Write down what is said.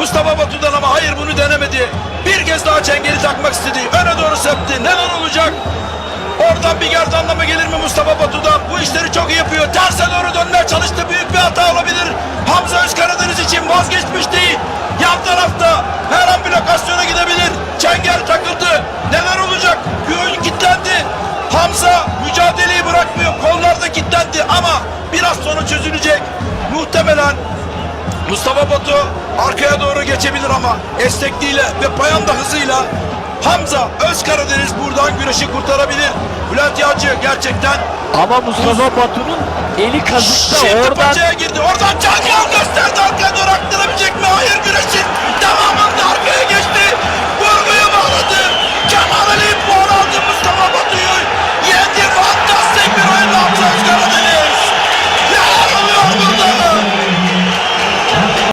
Mustafa Batu'dan ama hayır bunu denemedi. Bir kez daha çengeli takmak istedi. Öne doğru septi. Neler olacak? Oradan bir gerdanlama gelir mi Mustafa Batu'dan? Bu işleri çok iyi yapıyor. Terse doğru dönmeye çalıştı. Büyük bir hata olabilir. Hamza Özkaradeniz için vazgeçmiş değil. Yan tarafta her an bir lokasyona gidebilir. Çengel takıldı. Neler olacak? Oyun kilitlendi. Hamza mücadeleyi bırakmıyor. Kollar da kilitlendi ama biraz sonra çözülecek. Muhtemelen Mustafa Batu arkaya doğru geçebilir ama esnekliğiyle ve payanda hızıyla Hamza Özkaradeniz buradan güreşi kurtarabilir. Bülent Yağcı gerçekten Ama Mustafa Batu'nun eli kazıkta şimdi oradan girdi. Oradan